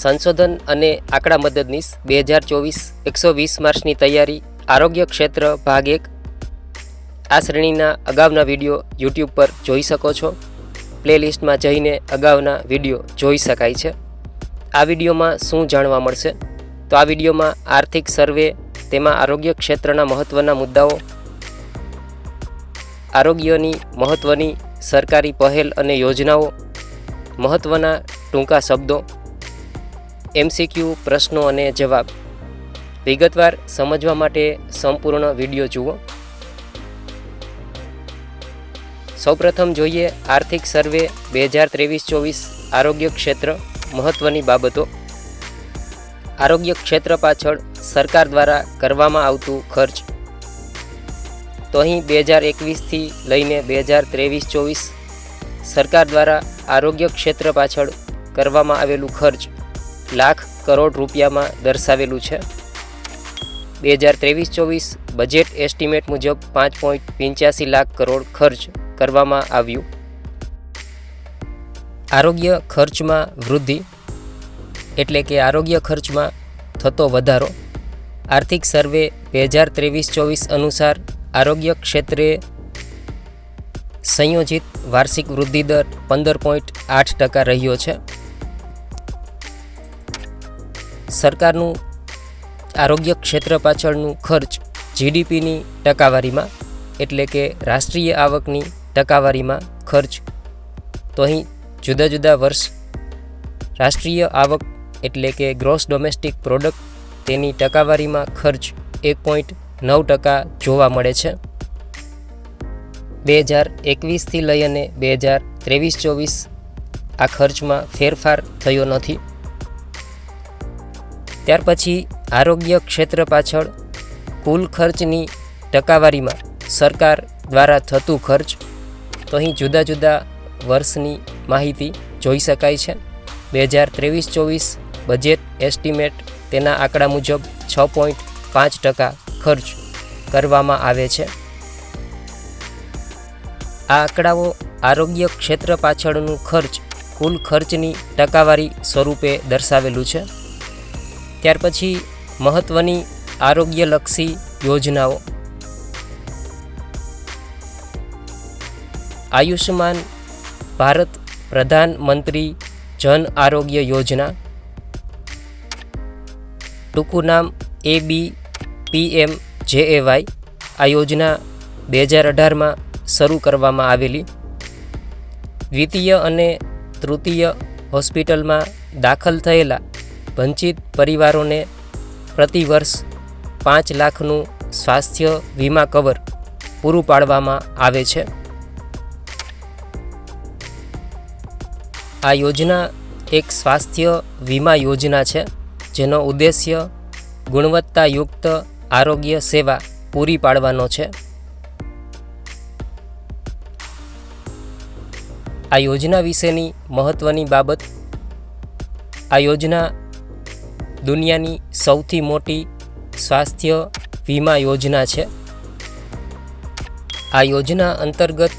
સંશોધન અને આંકડા મદદનીશ બે હજાર ચોવીસ એકસો વીસ માર્ચની તૈયારી આરોગ્ય ક્ષેત્ર ભાગ એક. આ શ્રેણીના અગાઉના વીડિયો યુટ્યુબ પર જોઈ શકો છો. પ્લેલિસ્ટમાં જઈને અગાઉના વીડિયો જોઈ શકાય છે. આ વિડીયોમાં શું જાણવા મળશે? તો આ વિડીયોમાં આર્થિક સર્વે, તેમાં આરોગ્ય ક્ષેત્રના મહત્ત્વના મુદ્દાઓ, આરોગ્યની મહત્ત્વની સરકારી પહેલ અને યોજનાઓ મહત્ત્વના ટૂંકા શબ્દો એમસીક્યુ પ્રશ્નો અને જવાબ. વિગતવાર સમજવા માટે સંપૂર્ણ વીડિયો જુઓ. સૌપ્રથમ જોઈએ આર્થિક સર્વે બે હજાર ત્રેવીસ ચોવીસ આરોગ્ય ક્ષેત્ર મહત્ત્વની બાબતો. આરોગ્ય ક્ષેત્ર પાછળ સરકાર દ્વારા કરવામાં આવતું ખર્ચ. તો અહીં બે હજાર એકવીસથી લઈને બે હજાર ત્રેવીસ ચોવીસ સરકાર દ્વારા આરોગ્ય ક્ષેત્ર પાછળ કરવામાં આવેલું ખર્ચ. લાખ કરોડ રૂપિયામાં દર્શાવેલું છે. બે હજાર ત્રેવીસ ચોવીસ બજેટ એસ્ટિમેટ મુજબ પાંચ પોઈન્ટ પંચ્યાસી લાખ કરોડ ખર્ચ કરવામાં આવ્યું. આરોગ્ય ખર્ચમાં વૃદ્ધિ, એટલે કે આરોગ્ય ખર્ચમાં થતો વધારો. આર્થિક સર્વે બે હજાર ત્રેવીસ ચોવીસ અનુસાર આરોગ્ય ક્ષેત્રે સંયોજિત વાર્ષિક વૃદ્ધિ દર પંદર પોઈન્ટ આઠ ટકા રહ્યો છે. સરકારનું આરોગ્ય ક્ષેત્ર પાછળનું ખર્ચ જીડીપીની ટકાવારીમાં એટલે કે રાષ્ટ્રીય આવકની ટકાવારીમાં ખર્ચ. તો અહીં જુદા જુદા વર્ષ રાષ્ટ્રીય આવક એટલે કે ગ્રોસ ડોમેસ્ટિક પ્રોડક્ટ તેની ટકાવારીમાં ખર્ચ એક પોઈન્ટ નવ ટકા જોવા મળે છે. બે હજાર એકવીસથી લઈ અને બે હજાર ત્રેવીસ ચોવીસ આ ખર્ચમાં ફેરફાર થયો નથી. ત્યાર પછી આરોગ્ય ક્ષેત્ર પાછળ કુલ ખર્ચની ટકાવારીમાં સરકાર દ્વારા થતું ખર્ચ તો અહીં જુદા જુદા વર્ષની માહિતી જોઈ શકાય છે. બે હજાર ત્રેવીસ ચોવીસ બજેટ એસ્ટિમેટ તેના આંકડા મુજબ છ પોઈન્ટ પાંચ ટકા ખર્ચ કરવામાં આવે છે. આ આંકડાઓ આરોગ્ય ક્ષેત્ર પાછળનું ખર્ચ કુલ ખર્ચની ટકાવારી સ્વરૂપે દર્શાવેલું છે. ત્યાર પછી મહત્ત્વની આરોગ્યલક્ષી યોજનાઓ. આયુષ્યમાન ભારત પ્રધાનમંત્રી જન આરોગ્ય યોજના. ટૂંકું નામ એ B PM J A Y આ યોજના બે હજાર અઢારમાં શરૂ કરવામાં આવેલી. દ્વિતીય અને તૃતીય હોસ્પિટલમાં દાખલ થયેલા વંચિત પરિવારોને પ્રતિવર્ષ પાંચ લાખનું સ્વાસ્થ્ય વીમા કવર પૂરું પાડવામાં આવે છે. આ યોજના એક સ્વાસ્થ્ય વીમા યોજના છે, જેનો ઉદ્દેશ્ય ગુણવત્તાયુક્ત આરોગ્ય સેવા પૂરી પાડવાનો છે. આ યોજના વિશેની મહત્ત્વની બાબત, આ યોજના દુનિયાની સૌથી મોટી સ્વાસ્થ્ય વીમા યોજના છે. આ યોજના અંતર્ગત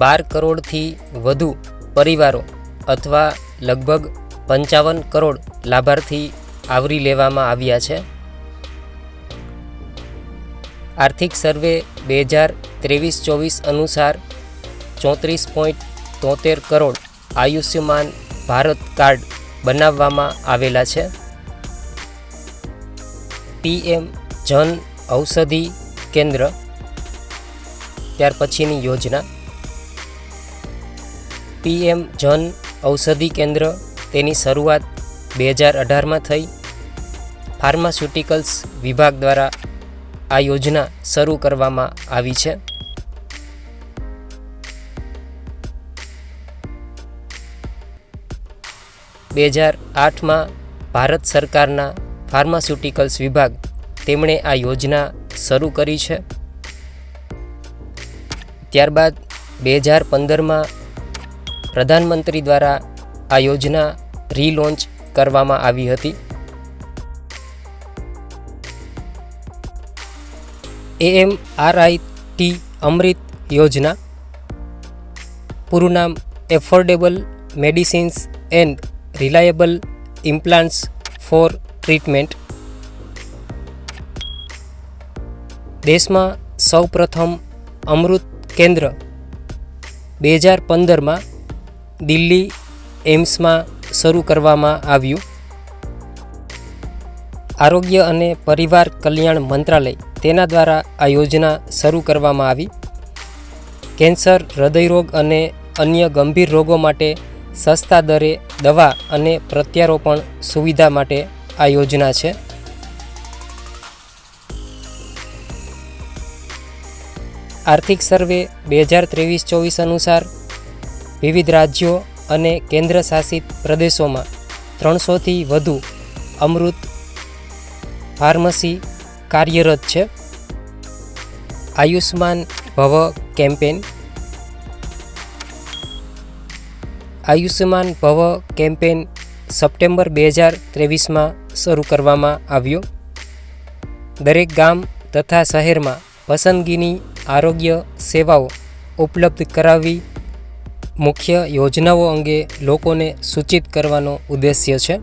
બાર કરોડથી વધુ પરિવારો અથવા લગભગ પંચાવન કરોડ લાભાર્થી આવરી લેવામાં આવ્યા છે. આર્થિક સર્વે બે હજાર ત્રેવીસ ચોવીસ અનુસાર ચોત્રીસ પોઈન્ટ તોતેર કરોડ આયુષ્યમાન ભારત કાર્ડ બનાવવામાં આવેલા છે. પીએમ જન ઔષધિ કેન્દ્ર, ત્યાર પછીની યોજના. પીએમ જન ઔષધિ કેન્દ્ર તેની શરૂઆત બે હજાર અઢારમાં થઈ. ફાર્માસ્યુટિકલ્સ વિભાગ દ્વારા આ યોજના શરૂ કરવામાં આવી છે. બે હજાર આઠમાં ભારત સરકારના ફાર્માસ્યુટિકલ્સ વિભાગ તેમણે આ યોજના શરૂ કરી છે. ત્યારબાદ બે હજાર પંદરમાં પ્રધાનમંત્રી દ્વારા આ યોજના રીલોન્ચ કરવામાં આવી હતી. એએમ આરઆઈ ટી અમૃત યોજના, પૂરું નામ affordable medicines and reliable implants for treatment. દેશમાં સૌપ્રથમ અમૃત કેન્દ્ર. બે હજાર પંદરમાં દિલ્હી એમ્સમાં શરૂ કરવામાં આવ્યું. આરોગ્ય અને પરિવાર કલ્યાણ મંત્રાલય તેના દ્વારા આ યોજના શરૂ કરવામાં આવી. કેન્સર, હૃદયરોગ અને અન્ય ગંભીર રોગો માટે સસ્તા દરે દવા અને પ્રત્યારોપણ સુવિધા માટે આ યોજના છે. આર્થિક સર્વે બે હજાર ત્રેવીસ ચોવીસ અનુસાર વિવિધ રાજ્યો અને કેન્દ્ર શાસિત પ્રદેશોમાં ત્રણસોથી વધુ અમૃત ફાર્મસી કાર્યરત છે. આયુષ્માન ભવ કેમ્પેન. આયુષ્યમાન ભવ કેમ્પેન સપ્ટેમ્બર બે હજાર ત્રેવીસમાં શરૂ કરવામાં આવ્યો. દરેક ગામ તથા શહેરમાં પસંદગીની આરોગ્ય સેવાઓ ઉપલબ્ધ કરાવવી મુખ્ય યોજનાઓ અંગે લોકોને સૂચિત કરવાનો ઉદ્દેશ્ય છે.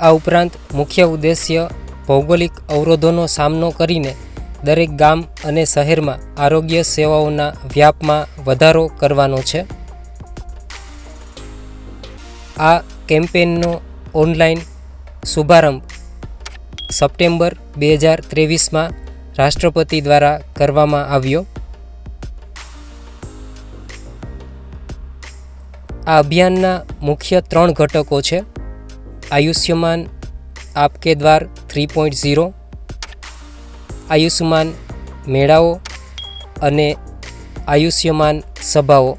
આ ઉપરાંત મુખ્ય ઉદ્દેશ્ય ભૌગોલિક અવરોધોનો સામનો કરીને દરેક ગામ અને શહેરમાં આરોગ્ય સેવાઓના વ્યાપમાં વધારો કરવાનો છે. આ કેમ્પેનનો ઓનલાઈન શુભારંભ. સપ્ટેમ્બર બે હજાર ત્રેવીસમાં રાષ્ટ્રપતિ દ્વારા કરવામાં આવ્યો. આ અભિયાનના મુખ્ય ત્રણ ઘટકો છે. આયુષ્યમાન આપકે દ્વાર થ્રી પોઈન્ટ ઝીરો, આયુષ્યમાન મેળાઓ અને આયુષ્યમાન સભાઓ.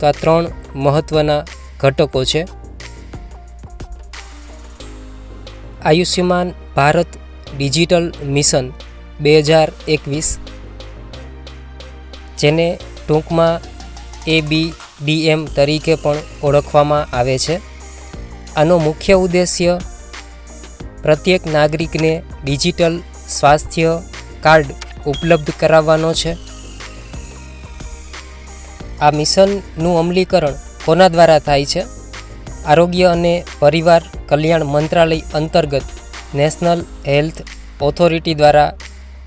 તો આ ત્રણ મહત્ત્વના ઘટકો છે. આયુષ્યમાન ભારત ડિજિટલ મિશન બે હજાર એકવીસ, જેને ટૂંકમાં એ બી ડીએમ તરીકે પણ ઓળખવામાં આવે છે. આનો મુખ્ય ઉદ્દેશ્ય પ્રત્યેક નાગરિકને ડિજિટલ સ્વાસ્થ્ય કાર્ડ ઉપલબ્ધ કરાવવાનો છે. આ મિશનનું અમલીકરણ કોના દ્વારા થાય છે? આરોગ્ય અને પરિવાર કલ્યાણ મંત્રાલય અંતર્ગત નેશનલ હેલ્થ ઓથોરિટી દ્વારા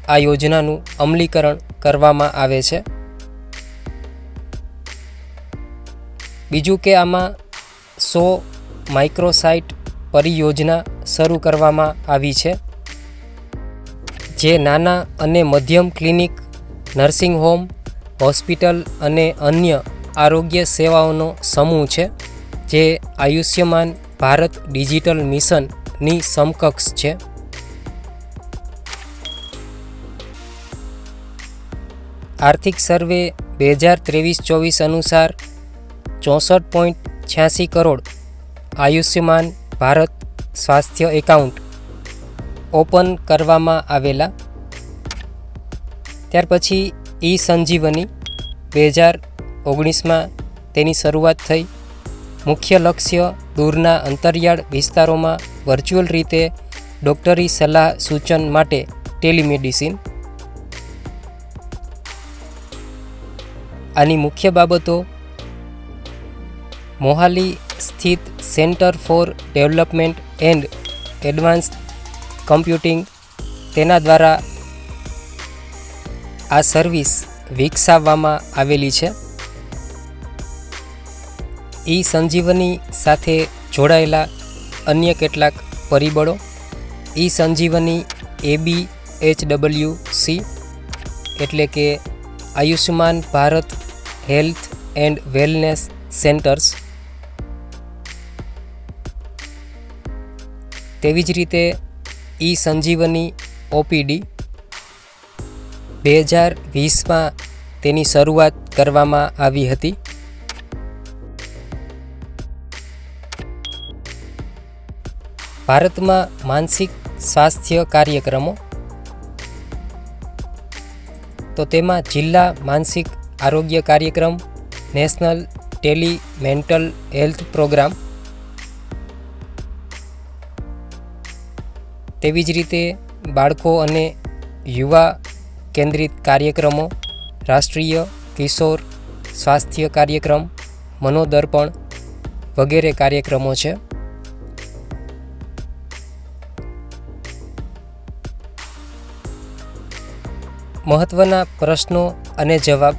આ યોજનાનું અમલીકરણ કરવામાં આવે છે. બીજું કે આમાં સો માઇક્રોસાઇટ પરિયોજના શરૂ કરવામાં આવી છે, જે નાના અને મધ્યમ ક્લિનિક, નર્સિંગ હોમ, હોસ્પિટલ અને અન્ય આરોગ્ય સેવાઓનો સમૂહ છે, જે આયુષ્યમાન ભારત ડિજિટલ મિશનની સમકક્ષ છે. આર્થિક સર્વે બે હજાર ત્રેવીસ ચોવીસ અનુસાર ચોસઠ પોઈન્ટ છ્યાસી કરોડ આયુષ્યમાન ભારત સ્વાસ્થ્ય એકાઉન્ટ ઓપન કરવામાં આવેલા. ત્યાર પછી ઈ સંજીવની બે હજાર ઓગણીસમાં તેની શરૂઆત થઈ. મુખ્ય લક્ષ્ય દૂરના અંતરિયાળ વિસ્તારોમાં વર્ચ્યુઅલ રીતે ડૉક્ટરી સલાહ સૂચન માટે ટેલિમેડિસિન આની મુખ્ય બાબતો, મોહાલી સ્થિત centre for development and advance computing તેના દ્વારા આ સર્વિસ વિકસાવવામાં આવેલી છે. ઈ સંજીવની સાથે જોડાયેલા અન્ય કેટલાક પરિબળો? E Sanjeevani AB H W C એટલે કે Ayushman Bharat health and wellness centres. તેવી જ રીતે ઈ સંજીવની ઓપીડી બે હજાર વીસમાં તેની શરૂઆત કરવામાં આવી હતી. ભારતમાં માનસિક સ્વાસ્થ્ય કાર્યક્રમો? તો તેમાં જિલ્લા માનસિક આરોગ્ય કાર્યક્રમ, national tele mental health programme તેવી જ રીતે બાળકો અને યુવા કેન્દ્રિત કાર્યક્રમો, રાષ્ટ્રીય કિશોર સ્વાસ્થ્ય કાર્યક્રમ, મનોદર્પણ વગેરે કાર્યક્રમો છે. મહત્ત્વના પ્રશ્નો અને જવાબ.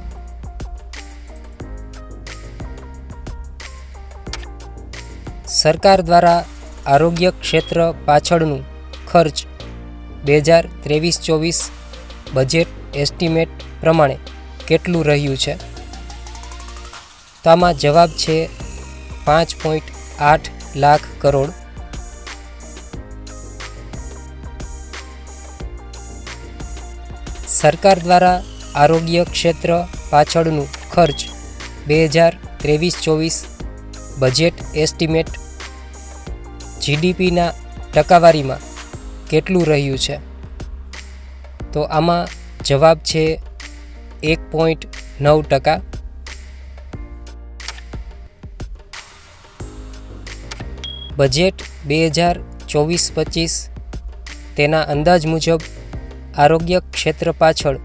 સરકાર દ્વારા આરોગ્ય ક્ષેત્ર પાછળનું ખર્ચ બે હજાર ત્રેવીસ ચોવીસ બજેટ એસ્ટિમેટ પ્રમાણે કેટલું રહ્યું છે? તો આમાં જવાબ છે પાંચ પોઈન્ટ આઠ લાખ કરોડ. સરકાર દ્વારા આરોગ્ય ક્ષેત્ર પાછળનું ખર્ચ બે હજાર ત્રેવીસ ચોવીસ બજેટ એસ્ટિમેટ જીડીપીના ટકાવારીમાં કેટલું રહ્યું છે? તો આમાં જવાબ છે એક પોઈન્ટ નવ ટકા. બજેટ બે હજાર ચોવીસ પચીસ તેના અંદાજ મુજબ આરોગ્ય ક્ષેત્ર પાછળ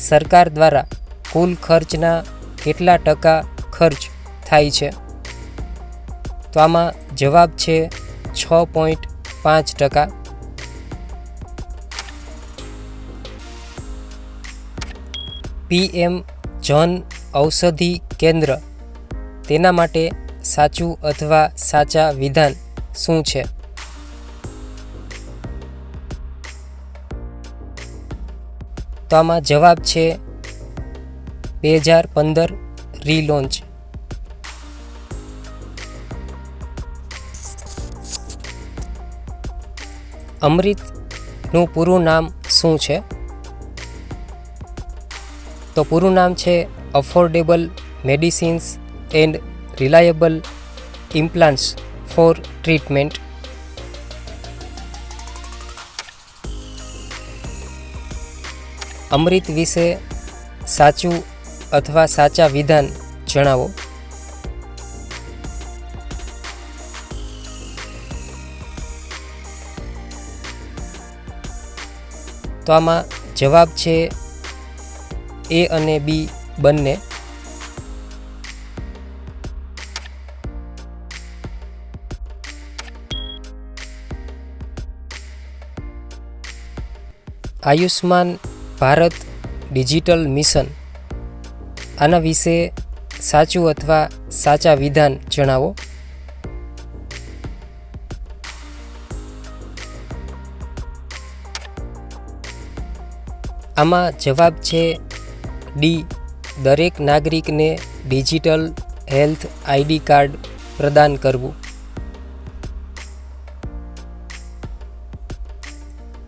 સરકાર દ્વારા કુલ ખર્ચના કેટલા ટકા ખર્ચ થાય છે? તો આમાં જવાબ છે છ પોઈન્ટ પાંચ ટકા. પીએમ જન ઔષધિ કેન્દ્ર, તેના માટે સાચું અથવા સાચા વિધાન શું છે? તો આમાં જવાબ છે બે હજાર પંદર રીલોન્ચ. અમૃતનું પૂરું નામ શું છે? તો પૂરું નામ છે affordable medicines and reliable implants for treatment Amrit વિશે સાચું અથવા સાચા વિધાન જણાવો? તો આમાં જવાબ છે એ અને બી બંને. Ayushman Bharat digital mission. આના વિશે સાચું અથવા સાચા વિધાન જણાવો? આમાં જવાબ છે ડી. દરેક નાગરિકને ડિજિટલ હેલ્થ આઈડી કાર્ડ પ્રદાન કરવું.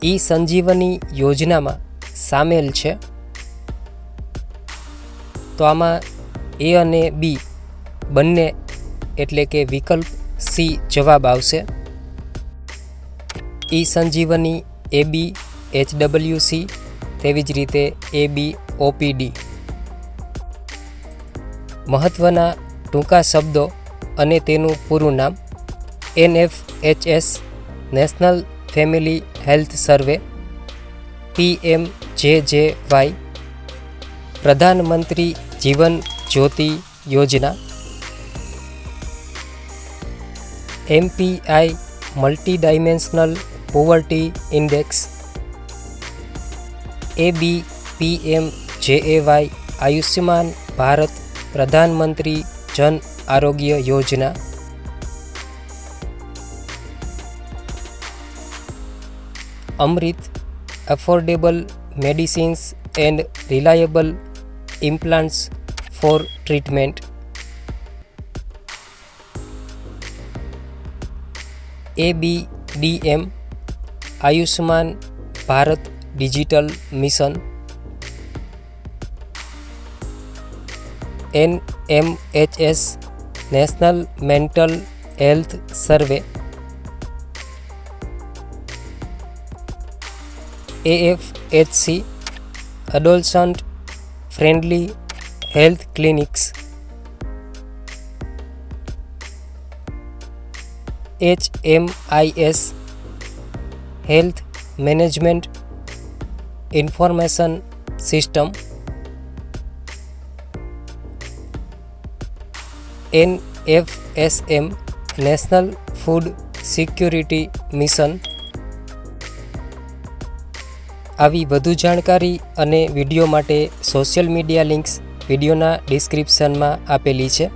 ઈ સંજીવની યોજનામાં સામેલ છે. તો આમાં એ અને બી બંને એટલે કે વિકલ્પ સી જવાબ આવશે. E Sanjeevani A B H W C તેવી જ રીતે એ બી ઓપીડી મહત્ત્વના ટૂંકા શબ્દો અને તેનું પૂરું નામ NFHS, national family health survey PM J J Y Pradhan Mantri Jeevan Jyoti Yojana, MPI multi dimensional poverty index A B PM J A Y Ayushman Bharat Pradhan Mantri Jan Arogya Yojana, Amrit affordable medicines and reliable implants for treatment A B DM Ayushman Bharat digital mission N M H S national mental health survey AFHC adolescent friendly health clinics H M I S health management information system N F S M national food security mission આવી વધુ જાણકારી અને video માટે social media links વિડીયોના ડિસ્ક્રિપ્શનમાં આપેલી છે.